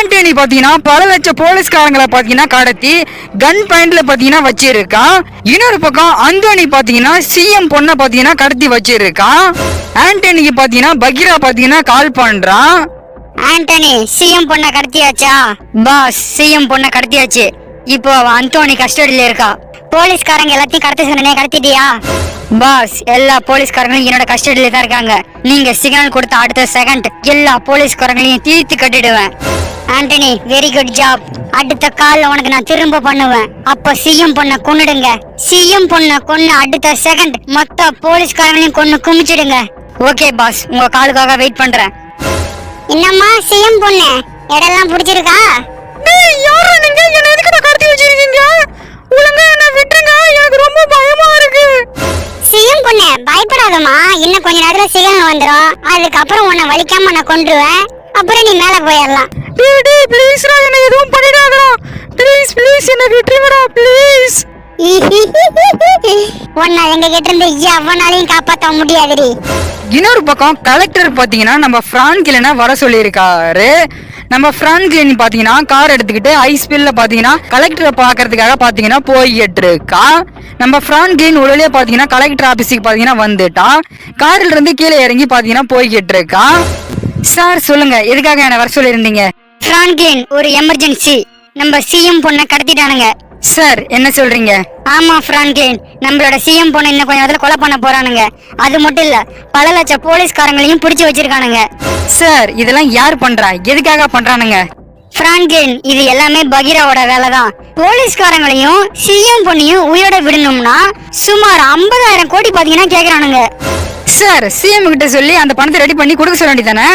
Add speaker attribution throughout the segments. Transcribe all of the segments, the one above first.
Speaker 1: ஆண்டனி பாத்தீங்கன்னா பல லட்சம் போலீஸ்காரங்களை பாத்தீங்கன்னா கடத்தி கன் பாயிண்ட்ல பாத்தீங்கன்னா வச்சிருக்கான் இன்னொரு பக்கம் அந்தோனி பாத்தீங்கன்னா சிஎம் பொண்ணை பாத்தீங்கன்னா கடத்தி வச்சிருக்கான் ஆண்டனிக்கு பாத்தீங்கன்னா பகீரா பாத்தீங்கன்னா கால் பண்றான்
Speaker 2: ஆண்டனி சிஎம் பொண்ணை கடத்தியாச்சா? பாஸ் சிஎம் பொண்ணை கடத்தியாச்சு. இப்போ அவ அந்தோணி கஸ்டடியில இருக்கா. போலீஸ்காரங்க எல்லாத்தையும் கடத்த சொன்னனே கடத்திட்டியா? பாஸ் எல்லா போலீஸ்காரங்களும் என்னோட கஸ்டடியில தான் இருக்காங்க. நீங்க சிக்னல் கொடுத்த அடுத்த செகண்ட் எல்லா போலீஸ்காரங்களையும் தீர்த்து கட்டிடுவேன். ஆண்டனி வெரி குட் ஜாப் அடுத்த கால்ல உனக்கு நான் திரும்ப பண்ணுவேன். அப்ப சிஎம் பொண்ணை கொன்னுடுங்க. சிஎம் பொண்ணை கொன்னு அடுத்த செகண்ட் மொத்த போலீஸ்காரங்களையும் கொன்னு குமிச்சிடுங்க. ஓகே பாஸ் உங்க காலுக்காக வெயிட் பண்றேன். என்னம்மா சிஎம் பொண்ணு? இடம்லாம் பிடிச்சிருக்கா?
Speaker 1: டேய் யாரா நீங்க? என்ன எதுக்கு நான் கடத்தி வச்சிருக்கீங்க? ஒழுங்கா என்ன விட்டுருங்க. எனக்கு ரொம்ப பயமா இருக்கு.
Speaker 2: சிஎம் பொண்ணு பயப்படாதம்மா. இன்னும் கொஞ்ச நேரத்துல சிக்னல் வந்துடும் அதுக்கப்புறம் உன்னை வலிக்காம நான் கொன்றுவேன். அப்புறம் நீ மேல போயிடலாம்.
Speaker 1: டேய் ப்ளீஸ்டா என்ன எதுவும் பண்ணிடாதடா. ப்ளீஸ் ப்ளீஸ் என்ன விட்டுருங்கடா ப்ளீஸ்
Speaker 2: உன்னை எங்க கிட்ட இருந்து எவனாலையும் காப்பாத்த முடியாதுடி.
Speaker 1: இன்னொரு பக்கம் கலெக்டர் பாத்தீங்கன்னா நம்ம பிரான்கிலனை வர சொல்லியிருக்காரு. நம்ம பிரான்கிலின் பாத்தீங்கன்னா கார் எடுத்துக்கிட்டு ஐஸ்பில்ல பாத்தீங்கன்னா கலெக்டரை பாக்குறதுக்காக பாத்தீங்கன்னா போய்கிட்டு இருக்கா நம்ம பிரான்கிலின் உடனே பாத்தீங்கன்னா கலெக்டர் ஆபீஸுக்கு பாத்தீங்கன்னா வந்துட்டான் கார்ல இருந்து கீழே இறங்கி பாத்தீங்கன்னா போய்கிட்டு இருக்கா சார் சொல்லுங்க எதுக்காக என்ன வர சொல்லியிருந்தீங்க?
Speaker 2: பிரான்க்லின் ஒரு எமர்ஜென்சி நம்ம சிஎம் பொண்ணை கடத்திட்டானுங்க.
Speaker 1: சார் என்ன சொல்றீங்க?
Speaker 2: ஆமா பிரான்க்லின் நம்மளோட சிஎம் பொண்ணை இன்னும் கொஞ்ச நேரத்துல கொலை பண்ண போறானுங்க. அது மட்டும் இல்ல பல லட்சம் போலீஸ்காரங்களையும் பிடிச்சு வச்சிருக்கானுங்க.
Speaker 1: சார் இதெல்லாம் யார் பண்றா? எதுக்காக பண்றானுங்க?
Speaker 2: பிரான்க்லின் இது எல்லாமே பகீராவோட வேலை தான் போலீஸ்காரங்களையும் சிஎம் பொண்ணையும் உயிரோட விடணும்னா சுமார் 50000 கோடி பாத்தீங்கன்னா கேக்குறானுங்க.
Speaker 1: சார் சிஎம் கிட்ட சொல்லி அந்த பணத்தை ரெடி பண்ணி கொடுக்க சொல்ல வேண்டியதானே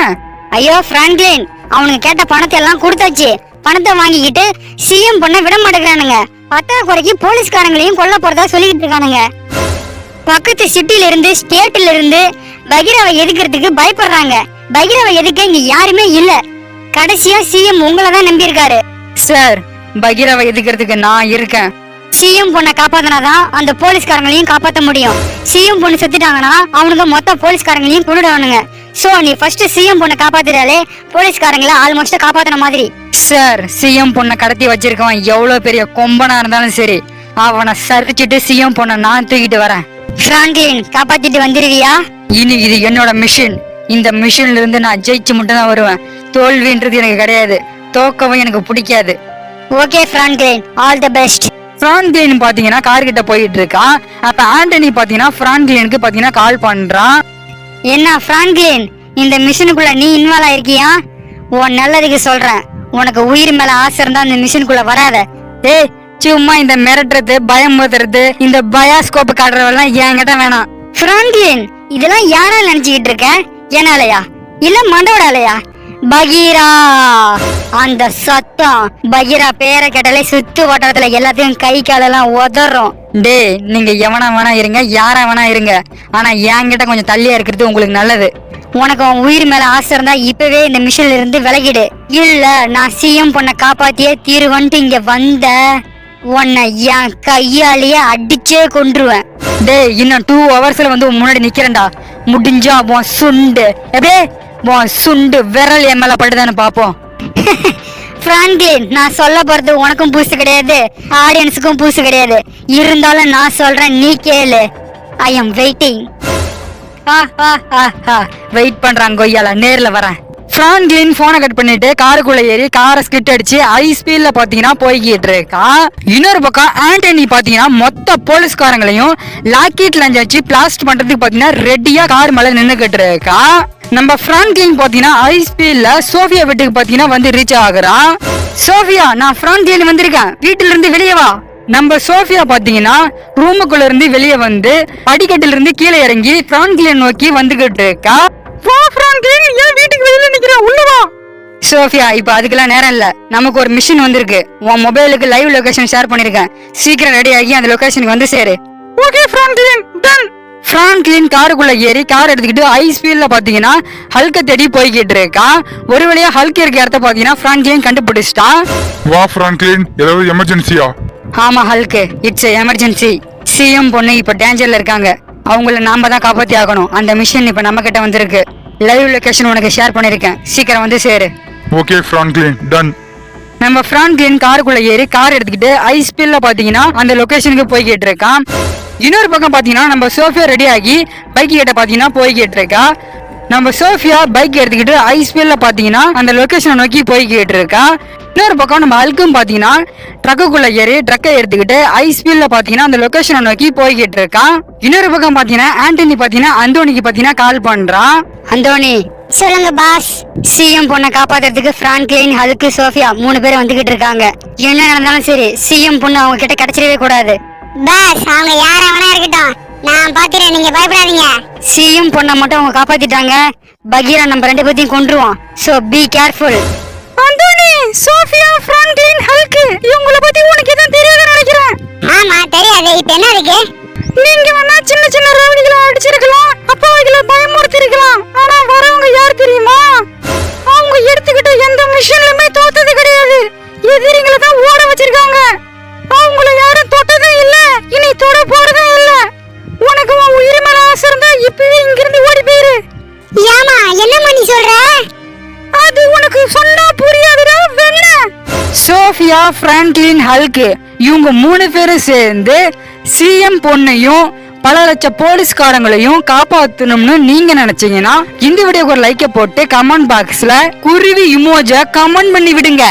Speaker 2: ஐயோ பிரான்க்லின் அவனுக்கு கேட்ட பணத்தை எல்லாம் கொடுத்தாச்சு. பணத்தை வாங்கிக்கிட்டு சிஎம் பொண்ணை விட மாட்டேங்கிறானுங்க. பத்தாக்குறைக்கு போலீஸ்காரங்களையும் கொல்ல போறதா சொல்லிக்கிட்டு இருக்கானுங்க. பக்கத்து சிட்டில இருந்து ஸ்டேட்ல இருந்து பகீராவை எதுக்கிறதுக்கு பயப்படுறாங்க. பகீராவை எதுக்க இங்க யாருமே இல்ல. கடைசியா சிஎம் உங்களை தான் நம்பியிருக்காரு.
Speaker 1: சார் பகீராவை எதுக்கிறதுக்கு நான் இருக்கேன்.
Speaker 2: சிஎம் பொண்ணை காப்பாத்தினாதான் அந்த போலீஸ்காரங்களையும் காப்பாத்த முடியும். சிஎம் பொண்ணு செத்துட்டாங்கன்னா அவனுங்க மொத்த போலீஸ்காரங்களையும் கொண்டுடுவானுங்க சோ நீ ஃபர்ஸ்ட் சிஎம் பொண்ணை காப்பாத்திட்டாலே போலீஸ்காரங்களை ஆல்மோஸ்ட் காப்பாத்தின மாதிரி.
Speaker 1: சார் சிஎம் பொண்ணை கடத்தி வச்சிருக்கவன் எவ்வளவு பெரிய கொம்பனா இருந்தாலும் சரி அவனை சரிச்சிட்டு சிஎம் பொண்ணை நான் தூக்கிட்டு வரேன்.
Speaker 2: பிரான்க்லின் காப்பாத்திட்டு வந்துருவியா
Speaker 1: இனி இது என்னோட மிஷின் இந்த மிஷின்ல இருந்து நான் ஜெயிச்சு மட்டும் தான் வருவேன். தோல்வின்றது எனக்கு கிடையாது. தோக்கவும் எனக்கு பிடிக்காது.
Speaker 2: Okay Franklin all the best
Speaker 1: Franklin பாத்தீங்கன்னா கார் கிட்ட போயிட்டு இருக்கான் அப்ப ஆண்டனி பாத்தீங்கன்னா பிரான்கிலினுக்கு பாத்தீங்கன்னா கால் பண்றான்.
Speaker 2: என்ன பிரான்க்லின் இந்த மிஷனுக்குள்ள நீ இன்வால்வ் ஆயிருக்கியா? உன் நல்லதுக்கு சொல்றேன். உனக்கு உயிர் மேல ஆசை இருந்தா இந்த மிஷனுக்குள்ள வராத.
Speaker 1: ஏய் சும்மா இந்த மிரட்டுறது பயமுறுத்துறது இந்த பயாஸ்கோப் காட்டுறதெல்லாம் என்கிட்ட வேணாம்.
Speaker 2: பிரான்க்லின் இதெல்லாம் யாரால நினைச்சுக்கிட்டு இருக்க? என்னாலயா இல்ல மண்டோடாலயா பகீரா! அந்த சத்தம் பகீரா பேரை கேட்டாலே சுத்து வட்டாரத்துல எல்லாத்தையும் கை காலெல்லாம் உதறோம்.
Speaker 1: டேய் நீங்க எவனா வேணா இருங்க யாரா வேணா இருங்க. ஆனா என்கிட்ட கொஞ்சம் தள்ளியா இருக்கிறது உங்களுக்கு நல்லது.
Speaker 2: உனக்கு உன் உயிர் மேல ஆசை இருந்தா இப்பவே இந்த மிஷன்ல இருந்து விலகிடு. இல்ல நான் சிஎம் பொண்ணை காப்பாத்தியே தீருவன்ட்டு இங்க வந்த உன்னை என் கையாலேயே அடிச்சே கொன்றுவேன்.
Speaker 1: டேய் இன்னும் டூ ஹவர்ஸ்ல வந்து முன்னாடி நிக்கிறேன்டா. முடிஞ்சா சுண்டு. எப்படியே உன் சுண்டு விரல் என் மேல படுதான்னு பாப்போம்.
Speaker 2: பிரான்க்லின் நான் சொல்ல போறது உனக்கும் பூசு கிடையாது ஆடியன்ஸுக்கும் பூசு கிடையாது. இருந்தாலும் நான் சொல்றேன் நீ கேளு. ஐ எம் வெயிட்டிங்
Speaker 1: வெயிட் பண்றான் கொய்யால நேர்ல வரேன். பிரான்க்லின் போனை கட் பண்ணிட்டு காருக்குள்ள ஏறி காரை ஸ்கிட் அடிச்சு ஹை ஸ்பீட்ல பாத்தீங்கன்னா போய்கிட்டு இருக்கான் இன்னொரு பக்கம் ஆண்டனி பாத்தீங்கன்னா மொத்த போலீஸ்காரங்களையும் லாக்கெட் லஞ்ச் வச்சு பிளாஸ்ட் பண்றதுக்கு பாத்தீங்கன்னா ரெடியா கார் மேல நின்னுகிட்டு இருக்கான் நம்ம பிரான்க்லின் பாத்தீங்கன்னா ஹை ஸ்பீட்ல சோஃபியா வீட்டுக்கு பாத்தீங்கன்னா வந்து ரீச் ஆகுறான். சோஃபியா நான் பிரான்க்லின் வந்திருக்கேன். வீட்டுல இருந்து வெளியே வா. நம்ம சோஃபியா பாத்தீங்கன்னா ரூமுக்குள்ள இருந்து வெளியே வந்து படிக்கட்டுல இருந்து கீழே இறங்கி பிரான்க்லின் நோக்கி வந்துகிட்டு இருக்கா. வா பிரான்க்லின் ஏன் வீட்டுக்கு வெளியில நிக்கிற? உள்ள வா. சோஃபியா இப்ப அதுக்கெல்லாம் நேரம் இல்ல. நமக்கு ஒரு மிஷின் வந்திருக்கு. உன் மொபைலுக்கு லைவ் லொகேஷன் ஷேர் பண்ணிருக்கேன். சீக்கிரம் ரெடி ஆகி அந்த லொகேஷனுக்கு வந்து சேரு. ஓகே பிரான்க்லின் டன் பிரான்க்லின் காருக்குள்ள ஏறி கார் எடுத்துக்கிட்டு ஹை ஸ்பீட்ல பாத்தீங்கன்னா ஹல்க தேடி போய்கிட்டு இருக்கான் ஒரு வழியா ஹல்க் இருக்க இடத்த பாத்தீங்கன்னா பிரான்க்லின் கண்டுபிடிச்சிட்டான்
Speaker 3: வா பிராங்க்லின் ஏதாவது எமர்ஜென்சியா
Speaker 1: ஆமா ஹல்க் இட்ஸ் எமர்ஜென்சி சிஎம் பொண்ணு இப்ப டேஞ்சர்ல இருக்காங்க. அவங்கள நாம தான் காப்பாத்தி ஆகணும். அந்த மிஷன் இப்ப நம்ம கிட்ட வந்திருக்கு. லைவ் லொகேஷன் உனக்கு ஷேர் பண்ணிருக்கேன். சீக்கிரம் வந்து சேரு.
Speaker 3: ஓகே ஃப்ராங்க்லின் டன்
Speaker 1: நம்ம பிரான்க்லின் காருக்குள்ள ஏறி கார் எடுத்துக்கிட்டு ஐ ஸ்பீல்ல பாத்தீங்கன்னா அந்த லொகேஷனுக்கு போய்கிட்டு இருக்கான் இன்னொரு பக்கம் பாத்தீங்கன்னா நம்ம சோஃபியா ரெடி ஆகி பைக் கிட்ட பாத்தீங்கன்னா போய்கிட்டு இருக்கா நம்ம சோஃபியா பைக் எடுத்துக்கிட்டு ஐ ஸ்பீல்ல பாத்தீங்கன்னா அந்த லொகேஷனை நோக்கி போய்கிட்டு இருக்கா இன்னொரு பக்கம் நம்ம அல்கும் பாத்தீங்கன்னா ட்ரக்குக்குள்ள ஏறி ட்ரக்கை எடுத்துக்கிட்டு ஐ ஸ்பீட்ல பாத்தீங்கன்னா அந்த லொகேஷனை நோக்கி போய்கிட்டு இருக்கான் இன்னொரு பக்கம் பாத்தீங்கன்னா ஆண்டனி பாத்தீங்கன்னா அந்தோனிக்கு பாத்தீங்கன்னா கால் பண்றான். அந்தோனி
Speaker 2: சொல்லுங்க பாஸ்
Speaker 1: சிஎம் பொண்ணை காப்பாத்துறதுக்கு பிரான்க்லின் ஹல்கு சோஃபியா மூணு பேர் வந்துகிட்டு இருக்காங்க. என்ன நடந்தாலும் சரி சிஎம் பொண்ணு அவங்க கிட்ட கிடைச்சிடவே கூடாது.
Speaker 2: பாஸ் அவங்க யாரா வேணா இருக்கட்டும். நான் பாத்துறேன் நீங்க பயப்படாதீங்க.
Speaker 1: சிஎம் பொண்ணை மட்டும் அவங்க காப்பாத்திட்டாங்க. பகீரா நம்ம ரெண்டு பேத்தையும் கொன்றுவோம். So be careful Anthony Sophia Franklin Hulk இவங்கள பத்தி உனக்கு எதுவும் தெரியாதுன்னு நினைக்கிறேன்.
Speaker 2: ஆமா தெரியாது. இப்ப என்ன இருக்கு?
Speaker 1: நீங்க வேணா சின்ன சின்ன ரவுடிகளை அடிச்சிருக்கலாம். அப்பாவைகளை பயமுறுத்தி இப்பவே இங்க இருந்து ஓடி போயிரு.
Speaker 2: ஏமா என்னம்மா நீ சொல்ற?
Speaker 1: அது உனக்கு சொன்னா புரியாதுடா வெண்ண. சோஃபியா பிராங்க்லின் ஹல்கு இவங்க மூணு பேரும் சேர்ந்து சிஎம் பொண்ணையும் பல லட்ச போலீஸ்காரங்களையும் காப்பாத்தணும்னு நீங்க நினைச்சீங்கன்னா இந்த வீடியோக்கு ஒரு லைக்கை போட்டு கமெண்ட் பாக்ஸ்ல குருவி இமோஜ கமெண்ட் பண்ணி விடுங்க.